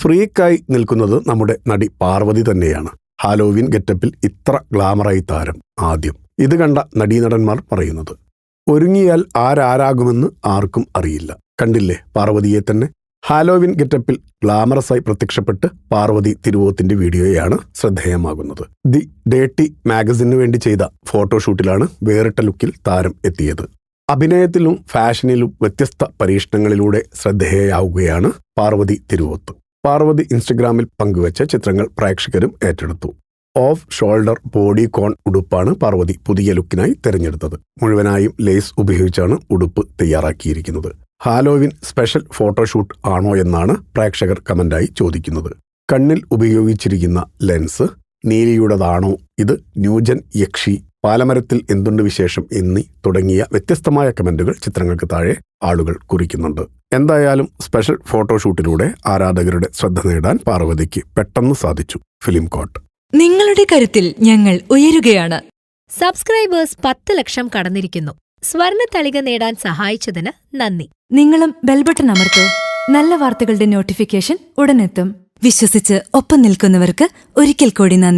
ഫ്രീക്കായി നിൽക്കുന്നത് നമ്മുടെ നടി പാർവതി തന്നെയാണ്. ഹാലോവിൻ ഗെറ്റപ്പിൽ ഇത്ര ഗ്ലാമറായി താരം ആദ്യം. ഇത് കണ്ട നടീനടന്മാർ പറയുന്നത് ഒരുങ്ങിയാൽ ആരാരാകുമെന്ന് ആർക്കും അറിയില്ല. കണ്ടില്ലേ പാർവതിയെ തന്നെ? ഹാലോവിൻ ഗെറ്റപ്പിൽ ഗ്ലാമറസായി പ്രത്യക്ഷപ്പെട്ട് പാർവതി തിരുവോത്തിന്റെ വീഡിയോയാണ് ശ്രദ്ധേയമാകുന്നത്. ദി ഡേട്ടി മാഗസിനു വേണ്ടി ചെയ്ത ഫോട്ടോഷൂട്ടിലാണ് വേറിട്ട ലുക്കിൽ താരം എത്തിയത്. അഭിനയത്തിലും ഫാഷനിലും വ്യത്യസ്ത പരീക്ഷണങ്ങളിലൂടെ ശ്രദ്ധേയയാവുകയാണ് പാർവതി തിരുവോത്ത്. പാർവതി ഇൻസ്റ്റഗ്രാമിൽ പങ്കുവച്ച ചിത്രങ്ങൾ പ്രേക്ഷകരും ഏറ്റെടുത്തു. ഓഫ് ഷോൾഡർ ബോഡി കോൺ ഉടുപ്പാണ് പാർവതി പുതിയ ലുക്കിനായി തിരഞ്ഞെടുത്തത്. മുഴുവനായും ലേസ് ഉപയോഗിച്ചാണ് ഉടുപ്പ് തയ്യാറാക്കിയിരിക്കുന്നത്. ഹാലോവിൻ സ്പെഷ്യൽ ഫോട്ടോഷൂട്ട് ആണോ എന്നാണ് പ്രേക്ഷകർ കമന്റായി ചോദിക്കുന്നത്. കണ്ണിൽ ഉപയോഗിച്ചിരിക്കുന്ന ലെൻസ് നീലിയുടേതാണോ? ഇത് ന്യൂജൻ യക്ഷി പാലമരത്തിൽ എന്തുണ്ട് വിശേഷം എന്നീ തുടങ്ങിയ വ്യത്യസ്തമായ കമന്റുകൾ ചിത്രങ്ങൾക്ക് താഴെ ആളുകൾ കുറിക്കുന്നുണ്ട്. എന്തായാലും സ്പെഷ്യൽ ഫോട്ടോഷൂട്ടിലൂടെ ആരാധകരുടെ ശ്രദ്ധ നേടാൻ പാർവതിക്ക് പെട്ടെന്ന് സാധിച്ചു ഫിലിം കോട്ട്. നിങ്ങളുടെ കരുത്തിൽ ഞങ്ങൾ ഉയരുകയാണ്. സബ്സ്ക്രൈബേഴ്സ് പത്ത് ലക്ഷം കടന്നിരിക്കുന്നു. സ്വർണ തളിക നേടാൻ സഹായിച്ചതിന് നന്ദി. നിങ്ങളും ബെൽബട്ടൺ അമർത്തോ. നല്ല വാർത്തകളുടെ നോട്ടിഫിക്കേഷൻ ഉടനെത്തും. വിശ്വസിച്ച് ഒപ്പം നിൽക്കുന്നവർക്ക് ഒരിക്കൽ കൂടി നന്ദി.